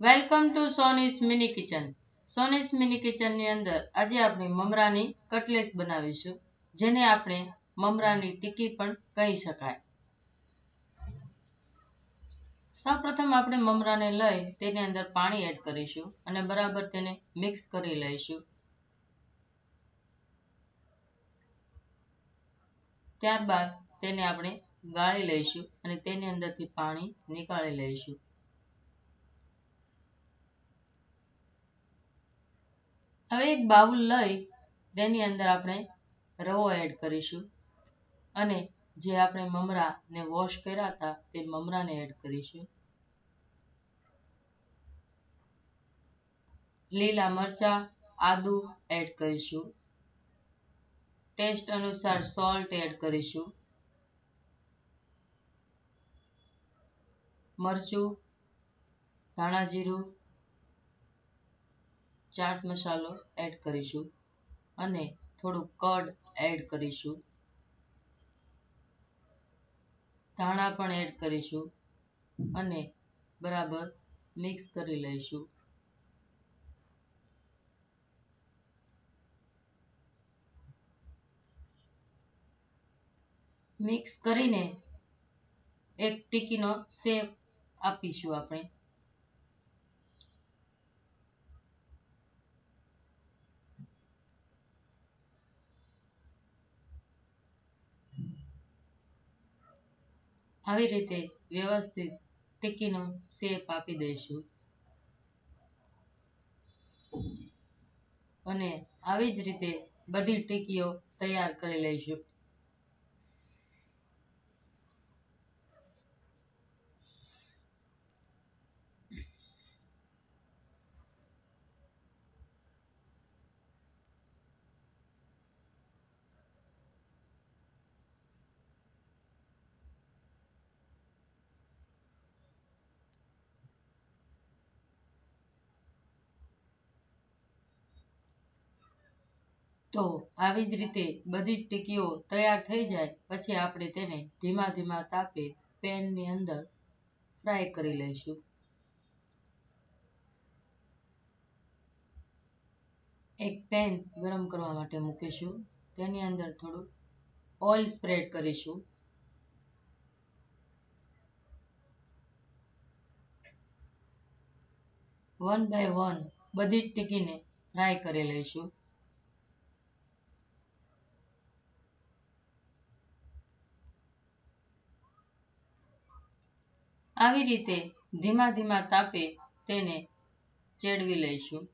Welcome to Soni's mini kitchen Soni's mini કિચનની અંદર આજે આપણે મમરાની કટલેસ બનાવીશું, જેને આપણે મમરાની ટીકી પણ કહી શકાય. સૌપ્રથમ આપણે મમરાને લઈ તેની અંદર પાણી એડ કરીશું અને બરાબર તેને મિક્સ કરી લઈશું. ત્યારબાદ તેને આપણે ગાળી લઈશું અને તેની અંદરથી પાણી નીકાળી લઈશું. હવે એક બાઉલ લઈ તેની અંદર આપણે રવો એડ કરીશું. અને જે આપણે મમરાને વોશ કર્યા હતા તે મમરાને એડ કરીશું. લીલા મરચા, આદુ એડ કરીશું. ટેસ્ટ અનુસાર સોલ્ટ એડ કરીશું. મરચું, ધાણા જીરું ચાટ મસાલો એડ કરીશું અને થોડું કડ એડ કરીશું. ધાણા પણ એડ કરીશું અને બરાબર મિક્સ કરી લઈશું. મિક્સ કરીને એક ટીકીનો શેપ આપીશું આપણે. આવી રીતે વ્યવસ્થિત ટીકીનો શેપ આપી દઈશું. અને આવી જ રીતે બધી ટીકીઓ તૈયાર કરી લઈશું. તો આવી જ રીતે બધી જ ટીકીઓ તૈયાર થઈ જાય, પછી આપણે તેને ધીમા ધીમા તાપે પેનની અંદર ફ્રાય કરી લઈશું. એક પેન ગરમ કરવા માટે મૂકીશું. તેની અંદર થોડું ઓઇલ સ્પ્રેડ કરીશું. વન બાય વન બધી જ ટીકીને ફ્રાય કરી લઈશું. આવી રીતે ધીમા ધીમા તાપે તેને ચેડવી લઈશું.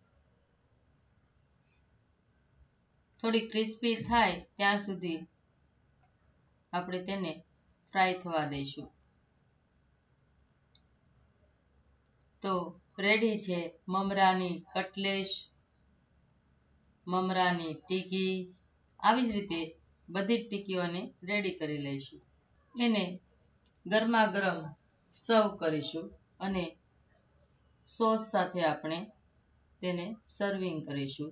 થોડી ક્રિસ્પી થાય ત્યાં સુધી આપણે તેને ફ્રાય થવા દઈશું. તો રેડી છે મમરાની કટલેશ, મમરાની ટીકી. આવી જ રીતે બધી જ ટીકીઓને રેડી કરી લઈશું. એને ગરમા ગરમ સર્વ કરીશું અને સોસ સાથે આપણે તેને સર્વિંગ કરીશું.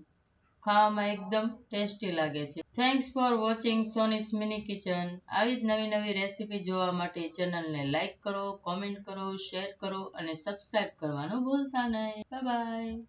ખાવામાં એકદમ ટેસ્ટી લાગે છે. Thanks for watching Soni's mini kitchen આવી જ નવી નવી રેસીપી જોવા માટે ચેનલને લાઇક કરો કોમેન્ટ કરો શેર કરો અને સબસ્ક્રાઇબ કરવાનું ભૂલતા નહીં. બાય